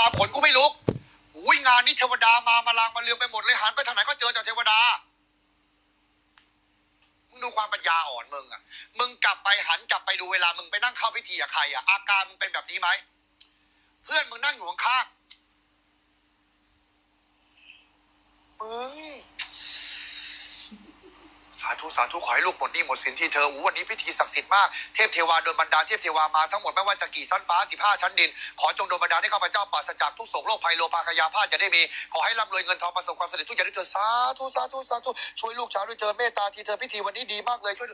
มาขนกูไม่ลุกอุ้ยงานนี้เทวดามามาลางมาเลืองไปหมดเลยหันไปทางไหนก็เจอแต่เทวดา มึงดูความปัญญาอ่อนมึงอะ มึงกลับไปหันกลับไปดูเวลามึงไปนั่งเข้าพิธีกับใครอะอาการมึงเป็นแบบนี้ไหม เพื่อนมึงนั่งอยู่ข้างๆมึง สา ธุสาธุขอให้ลูกหมดหนี้หมดสินที่เธออู้วันนี้พิธีศักดิ์สิทธิ์มากเทพเทวาโดนบันดาลเทพเทวามาทั้งหมดไม่ว่าจะกี่ชั้นฟ้าสิบห้าชั้นดิน ขอจงโดนบันดาลให้ข้าพเจ้าปราศจากทุกโศกโรคภัยโลภาขยาพาธอย่าได้มี ขอให้ร่ำรวยเงินทองประสบความสำเร็จทุกอย่างที่เธอสาธุสาธุสาธุช่วยลูกชาวด้วยเธอเมตตาทีเธอพิธีวันนี้ดีมากเลยช่วย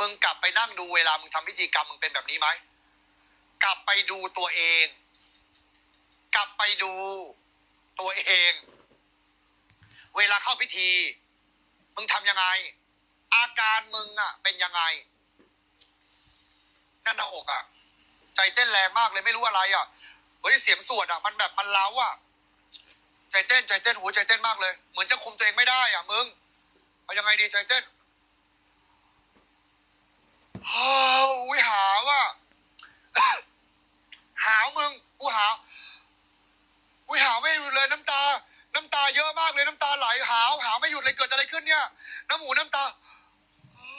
มึงกลับไปนั่งดูเวลามึงทำพิธีกรรมมึงเป็นแบบนี้ไหมกลับไปดูตัวเอง กลับไปดูตัวเอง เวลาเข้าพิธี มึงทำยังไง อาการมึงอะเป็นยังไงนั่นหน้าอกอะใจเต้นแรงมากเลยไม่รู้อะไรอะเฮ้ยเสียงสวดอะ มันแบบมันเล้าอะ ใจเต้นใจเต้นหัวใจเต้นมากเลย เหมือนจะคุมตัวเองไม่ได้อะมึงเอายังไงดีใจเต้นฮ้าวอุ้ยหาวอะ หาวมึงกูหาวอุ้ยหาวไม่หยุดเลยน้ำตา น้ำตา เยอะมากเลยน้ำตาไหลหาวหาวไม่หยุดเลยเกิดอะไรขึ้นเนี่ยน้ำหมูน้ำตา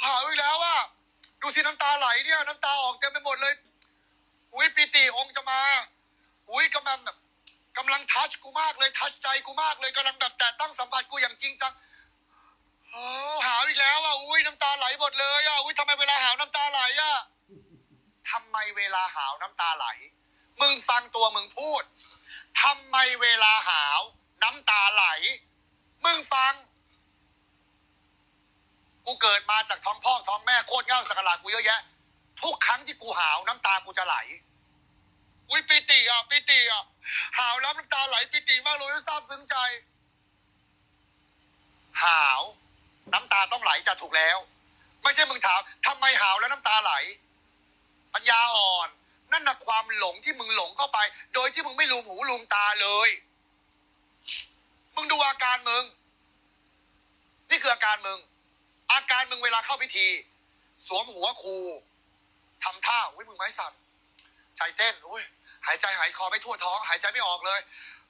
หาวอีกแล้วอะดูสิน้ำตาไหลเนี่ย น้ำตาออกเต็มไปหมดเลย อุ้ยปีติองค์จะมา อุ้ยกำลังแบบกำลังทัชกูมากเลยทัชใจกูมากเลยกำลังแบบแต่ตั้งสัมผัสกูอย่างจริงจังโอ้หาวอีกแล้วอะอุ้ยน้ำตาไหลหมดเลยอะอุ้ยทำไมเวลาหาวน้ำตาไหลอะทำไมเวลาหาวน้ำตาไหล มึงฟังตัวมึงพูดทำไมเวลาหาวน้ำตาไหล มึงฟัง กูเกิดมาจากท้องพ่อท้องแม่โคตรเง่าสักกากูเยอะแยะ ทุกครั้งที่กูหาวน้ำตากูจะไหล อุ้ยปีติอะปีติอะหาวแล้วน้ำตาไหลปีติมากเลยซาบซึ้งใจ หาว น้ำตาต้องไหลจะถูกแล้ว ไม่ใช่มึงถามทำไมหาวแล้วน้ำตาไหล ปัญญาอ่อน นั่นนะความหลงที่มึงหลงเข้าไป โดยที่มึงไม่ลืมหูลืมตาเลย ดูอาการมึง นี่คืออาการมึง อาการมึงเวลาเข้าพิธี สวมหัวครูทำท่าอุ้ยมึงไม้สั่นใจเต้นอุ้ยหายใจหายคอไม่ทั่วท้อง หายใจไม่ออกเลย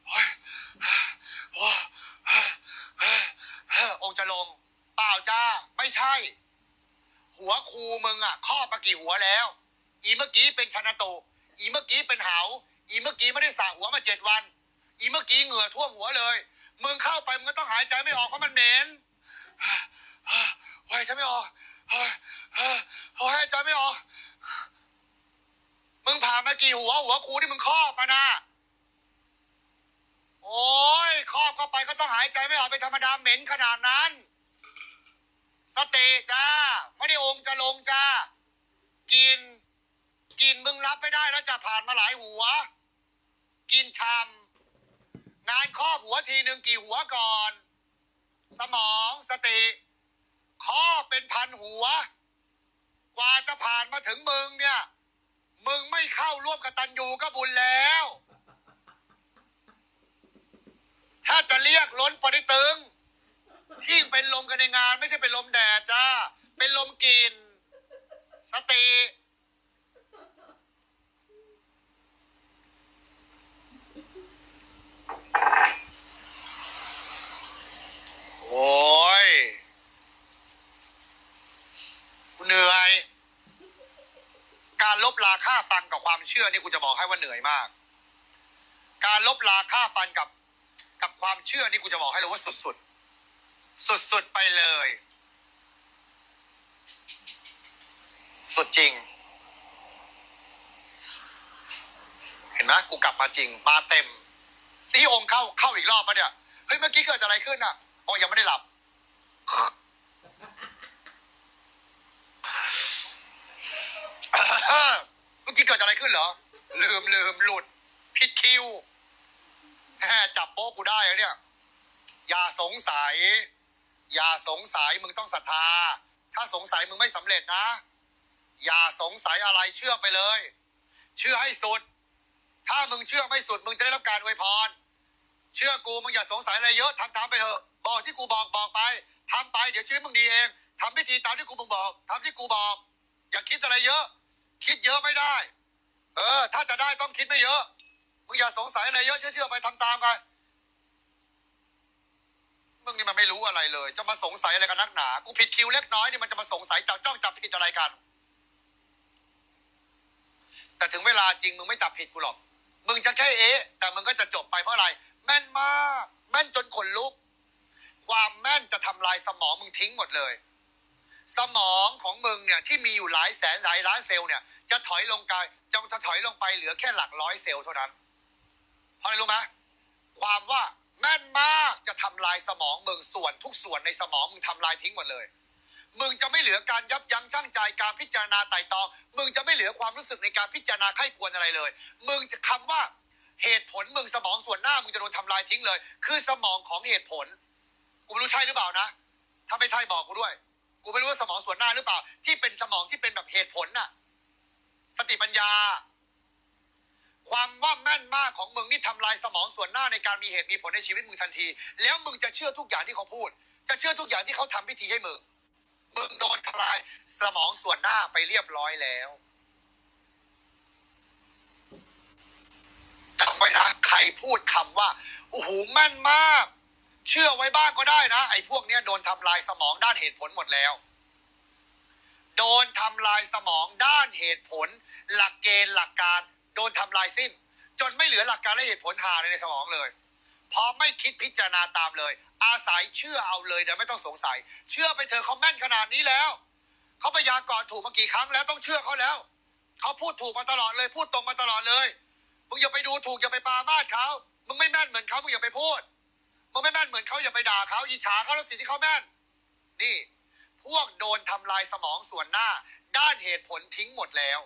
โอ้ยโอ้ยองจะลง เปล่าจ้า ไม่ใช่ หัวครูมึงอะครอบมากี่หัวแล้ว อีเมื่อกี้เป็นชนะโต อีเมื่อกี้เป็นเหา อีเมื่อกี้ไม่ได้สระหัวมาเจ็ดวัน อีเมื่อกี้เหงื่อท่วมหัวเลย มึงเข้าไปมึงก็ต้องหายใจไม่ออกเพราะมันเหม็นหายใจไม่ออกหายใจไม่ออก มึงผ่านมากี่หัวหัวครูที่มึงครอบมานะโอ้ยครอบเข้าไปก็ต้องหายใจไม่ออกเป็นธรรมดาเหม็นขนาดนั้นสติจ้า ไม่ได้องค์จะลงจ้า กิน กินมึงรับไม่ได้แล้วจะผ่านมาหลายหัว กินชำ งานครอบหัวทีหนึ่งกี่หัวก่อน สมองสติข้อเป็นพันหัว กว่าจะผ่านมาถึงมึงเนี่ย มึงไม่เข้าร่วมกับตันยูก็บุญแล้ว ถ้าจะเรียกล้นปริตึง ที่เป็นลมกันในงาน ไม่ใช่เป็นลมแดดจ้า เป็นลมกลิน สติ โอ้ยกูเหนื่อย การลบลาค่า ฟันกับความเชื่อนี่กูจะบอกให้ว่าเหนื่อยมาก การลบลาค่าฟันกับกับความเชื่อนี่กูจะบอกให้เลยว่าสุดๆ สุดๆไปเลย สุดจริง เห็นไหมกูกลับมาจริง มาเต็มนี่องค์เข้าเข้าอีกรอบปะเนี่ยเฮ้ยเมื่อกี้เกิดอะไรขึ้นอะอ๋อยังไม่ได้หลับ เมื่อกี้เกิดอะไรขึ้นเหรอ ลืมลืมหลุด ผิดคิวแหมจับโป๊ะกูได้แล้วเนี่ย อย่าสงสัย อย่าสงสัยมึงต้องศรัทธา ถ้าสงสัยมึงไม่สำเร็จนะ อย่าสงสัยอะไรเชื่อไปเลย เชื่อให้สุด ถ้ามึงเชื่อไม่สุด มึงจะได้รับการอวยพร เชื่อกูมึงอย่าสงสัยอะไรเยอะทำตามไปเถอะ บอกที่กูบอกบอกไปทำไปเดี๋ยวชีวิตมึงดีเองทำพิธีตามที่กูมึงบอกทำที่กูบอก อย่าคิดอะไรเยอะ คิดเยอะไม่ได้ เออ ถ้าจะได้ต้องคิดไม่เยอะมึงอย่าสงสัยอะไรเยอะเชื่อๆไปทำตามกันมึงนี่มันไม่รู้อะไรเลย จะมาสงสัยอะไรกันนักหนา กูผิดคิวเล็กน้อยนี่มันจะมาสงสัยจับจ้องจับผิดอะไรกัน แต่ถึงเวลาจริงมึงไม่จับผิดกูหรอก มึงจะแค่เอ๊ะ แต่มึงก็จะจบไปเพราะอะไร แม่นมาก แม่นจนขนลุก ความแม่นจะทำลายสมองมึงทิ้งหมดเลย สมองของมึงเนี่ยที่มีอยู่หลายแสนหลายล้านเซลล์เนี่ยจะถอยลงกายจะจะถอยลงไปเหลือแค่หลักร้อยเซลล์เท่านั้นเพราะอะไรรู้ไหมความว่าแม่นมากจะทำลายสมองมึงส่วนทุกส่วนในสมองมึงทำลายทิ้งหมดเลย มึงจะไม่เหลือการยับยั้งชั่งใจการพิจารณาไต่ตอง มึงจะไม่เหลือความรู้สึกในการพิจารณาไข้ควรอะไรเลย มึงจะคำว่าเหตุผลมึงสมองส่วนหน้ามึงจะโดนทำลายทิ้งเลย คือสมองของเหตุผลกูไม่รู้ใช่หรือเปล่านะ ถ้าไม่ใช่บอกกูด้วย กูไม่รู้ว่าสมองส่วนหน้าหรือเปล่า ที่เป็นสมองที่เป็นแบบเหตุผลน่ะ สติปัญญา ความว่าแม่นมากของมึงนี่ทำลายสมองส่วนหน้าในการมีเหตุมีผลในชีวิตมึงทันที แล้วมึงจะเชื่อทุกอย่างที่เขาพูด จะเชื่อทุกอย่างที่เขาทำพิธีให้มึงมึงโดนทลายสมองส่วนหน้าไปเรียบร้อยแล้วจำไว้นะใครพูดคำว่าโอ้โหแม่นมาก เชื่อไว้บ้างก็ได้นะ ไอ้พวกเนี้ยโดนทำลายสมองด้านเหตุผลหมดแล้ว โดนทำลายสมองด้านเหตุผล หลักเกณฑ์หลักการ โดนทำลายสิ้น จนไม่เหลือหลักการและเหตุผลหาในสมองเลยพราะไม่คิดพิจารณาตามเลย อาศัยเชื่อเอาเลยเดี๋ยวไม่ต้องสงสัย เชื่อไปเถอเขาแม่นขนาดนี้แล้วเขาพยากรณ์ถูกมากี่ครั้งแล้วต้องเชื่อเขาแล้วเขาพูดถูกมาตลอดเลย พูดตรงมาตลอดเลยมึงอย่าไปดูถูกอย่าไปปามาสเขามึงไม่แม่นเหมือนเขามึงอย่าไปพูด มึงไม่แม่นเหมือนเขาอย่าไปด่าเขาอิจฉาเขาแล้วสิ่งที่เขาแม่น นี่ พวกโดนทำลายสมองส่วนหน้า ด้านเหตุผลทิ้งหมดแล้ว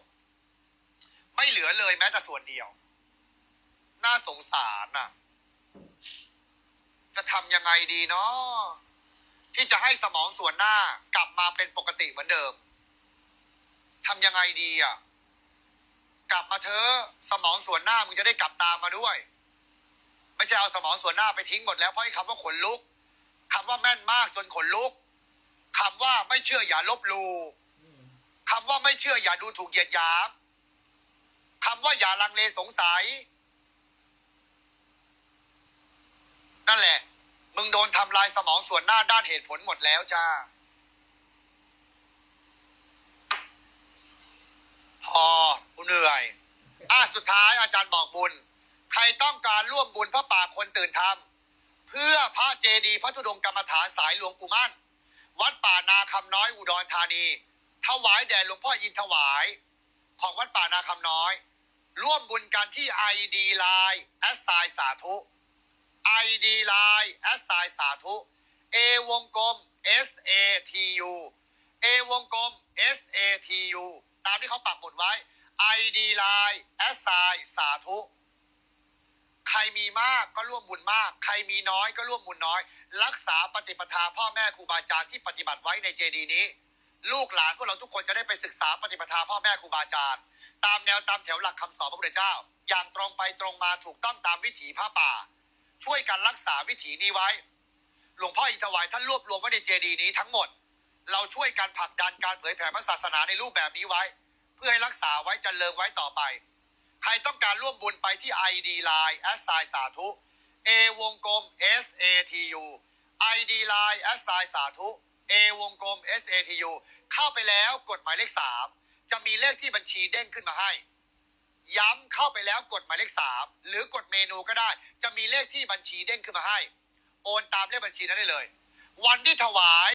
ไม่เหลือเลยแม้แต่ส่วนเดียว น่าสงสารน่ะ จะทำยังไงดีเนาะที่จะให้สมองส่วนหน้ากลับมาเป็นปกติเหมือนเดิมทำยังไงดีอะ กลับมาเถอะสมองส่วนหน้ามึงจะได้กลับตามมาด้วย ไม่ใช่เอาสมองส่วนหน้าไปทิ้งหมดแล้วเพราะคำว่าขนลุกคำว่าแม่นมากจนขนลุกคำว่าไม่เชื่ออย่าลบลู่คำว่าไม่เชื่ออย่าดูถูกเหยียดหยามคำว่าอย่าลังเลสงสัย นั่นแหละ มึงโดนทำลายสมองส่วนหน้าด้านเหตุผลหมดแล้วจ้าพอกูเหนื่อย อะสุดท้ายอาจารย์บอกบุญ ใครต้องกา ร่วมบุญพระป่าคนตื่นธรรม เพื่อพระเจดีย์พระธุดงค์กรรมฐานสายหลวงปู่มั่น วัดป่านาคำน้อยอุดรธานี ถวายแด่หลวงพ่ออินถวาย ของวัดป่านาคำน้อย ร่วมบุญกันที่ ID Line แอสไซสาธุ ID Line แอสไซสาธุ A วงกลม S A T U A วงกลม S A T U ตามที่เขาปักหมุดไว้ ID Line แอสไซสาธุ มีมากก็ร่วมบุญมาก ใครมีน้อยก็ร่วมบุญน้อย รักษาปฏิปทาพ่อแม่ครูบาอาจารย์ที่ปฏิบัติไว้ในเจดีนี้ ลูกหลานพวกเราทุกคนจะได้ไปศึกษาปฏิปทาพ่อแม่ครูบาอาจารย์ ตามแนวตามแถวหลักคำสอนพระพุทธเจ้า อย่างตรงไปตรงมาถูกต้องตามวิถีพระป่า ช่วยกันรักษาวิถีนี้ไว้ หลวงพ่ออินทวายท่านรวบรวมไว้ในเจดีนี้ทั้งหมด เราช่วยกันผลักดันการเผยแผ่พระศาสนาในรูปแบบนี้ไว้ เพื่อให้รักษาไว้จันเริงไว้ต่อไป ใครต้องการร่วมบุญไปที่ ID Line แอสไซสาธุ A วงกลม S A T U ID Line แอสไซสาธุ A วงกลม S A T U เข้าไปแล้วกดหมายเลขสามจะมีเลขที่บัญชีเด้งขึ้นมาให้ ย้ำเข้าไปแล้วกดหมายเลขสามหรือกดเมนูก็ได้ จะมีเลขที่บัญชีเด้งขึ้นมาให้ โอนตามเลขบัญชีนั้นได้เลย วันที่ถวาย